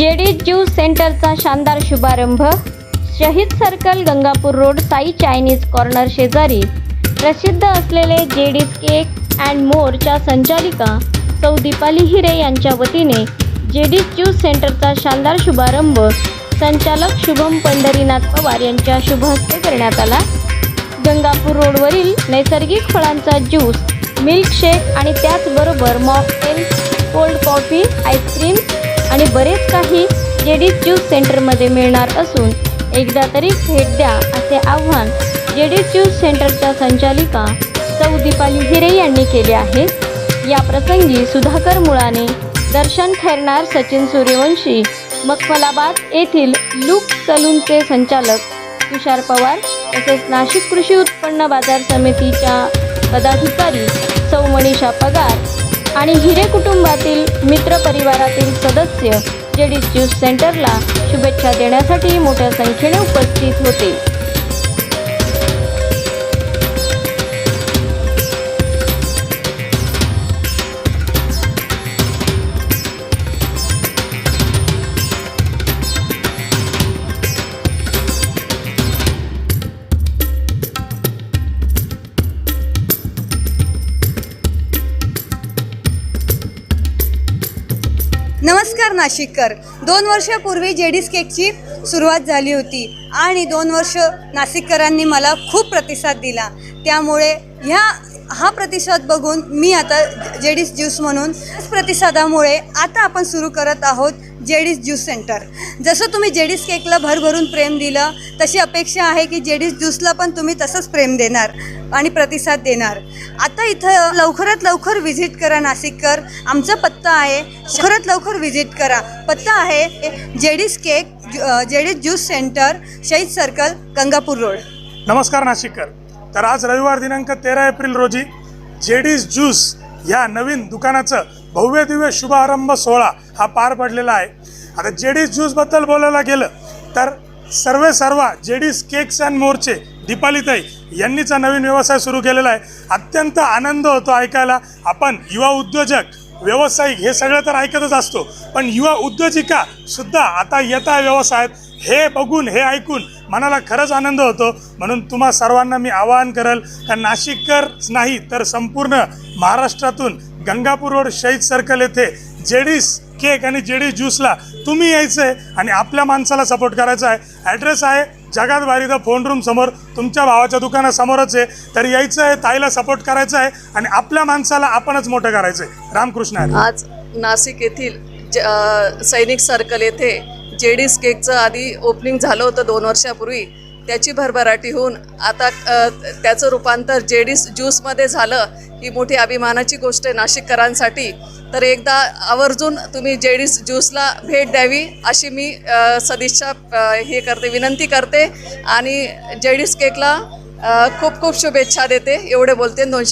JD Jew सेंटरचा शानदार शुभारंभ. Shahid circle Gangapur road Sai Chinese corner शेजारी. प्रसिद्ध असलेले जेडीज केक अँड मोरच्या संचालिका सौ दीपाली हिरे यांच्या वतीने जेडीज ज्यू सेंटरचा शानदार शुभारंभ संचालक शुभम पंढरीनाथ पवार यांच्या शुभ हस्ते करण्यात आला. गंगापूर रोडवरील नैसर्गिक फळांचा ज्यूस मिल्कशेक आणि त्याचबरोबर मॉकटेल कोल्ड कॉफी आईस्क्रीम आणि बरेच काही जेडीज ज्यूस सेंटरमध्ये मिळणार असून एकदा तरी भेट द्या असे आव्हान जेडीज ज्यूस सेंटरच्या संचालिका सौ दीपाली हिरे यांनी केले आहे. या प्रसंगी सुधाकर मुळाने दर्शन खैरनार सचिन सूर्यवंशी मखमलाबाद येथील लूक सलूनचे संचालक तुषार पवार तसेच नाशिक कृषी उत्पन्न बाजार समितीच्या पदाधिकारी सौ मनीषा पगार आणि हिरे कुटुंबातील मित्र परिवारातील सदस्य जेडी ज्यूस सेंटरला शुभेच्छा देण्यासाठी मोठ्या संख्येने उपस्थित होते. नमस्कार नाशिककर. दोन वर्षापूर्वी जेडीस केकची सुरुवात झाली होती आणि दोन वर्ष नाशिककरांनी मला खूप प्रतिसाद दिला. त्यामुळे ह्या हा प्रतिसाद बघून मी आता जेडीस ज्यूस म्हणून प्रतिसादामुळे आता आपण सुरू करत आहोत जेडीस ज्यूस सेंटर. जसं तुम्ही जेडीस केकला भरभरून प्रेम दिलं तशी अपेक्षा आहे की जेडीस ज्यूसला पण तुम्ही तसंच प्रेम देणार आणि प्रतिसाद देणार. आता इथं लवकरात लवकर व्हिजिट करा नाशिककर. आमचा पत्ता आहे. लवकरात लवकर व्हिजिट करा. पत्ता आहे JD's cake JD's juice centre Shahid circle Gangapur road. नमस्कार नाशिककर. तर आज रविवार दिनांक तेरा एप्रिल रोजी जेडीज ज्यूस या नवीन दुकानाचं भव्य दिव्य शुभारंभ सोहळा हा पार पडलेला आहे. आता जेडीज ज्यूसबद्दल बोलायला गेलं तर सर्वे सर्वा जेडीज केक्स अँड मोरचे दीपालीताई यांनीचा नवीन व्यवसाय सुरू केलेला आहे. अत्यंत आनंद होतो ऐकायला. आपण युवा उद्योजक व्यावसायिक हे सगळं तर ऐकतच असतो. पण युवा उद्योजिका सुद्धा आता येता व्यवसायात. हे बघून हे ऐकून मनाला खरंच आनंद होतो. म्हणून तुम्हा सर्वांना मी आवाहन करेल का नाशिककरच नाही तर संपूर्ण महाराष्ट्रातून गंगापूर रोड शहीद सर्कल येथे जेडीस केक आणि जेडीस ज्यूसला तुम्ही यायचं आहे आणि आपल्या माणसाला सपोर्ट करायचा आहे. ॲड्रेस आहे जगात बारी द फोन रूम समोर. तुमच्या भावाच्या दुकानासमोरच आहे. तर यायचं आहे ताईला सपोर्ट करायचं आहे आणि आपल्या माणसाला आपणच मोठं करायचं आहे. रामकृष्ण आज नाशिक येथील ज सैनिक सर्कल येथे जेडीस केकचं आधी ओपनिंग झालं होतं दोन वर्षापूर्वी. त्याची भरभराटी होऊन आता त्याचं रूपांतर जेडीस ज्यूसमध्ये झालं ही मोठी अभिमानाची गोष्ट आहे नाशिककरांसाठी. तर एकदा आवर्जून तुम्ही जेडीस ज्यूसला भेट द्यावी अशी मी सदिच्छा हे करते विनंती करते. आणि जेडीस केकला खूप खूप शुभेच्छा देते. एवढे बोलते. दोन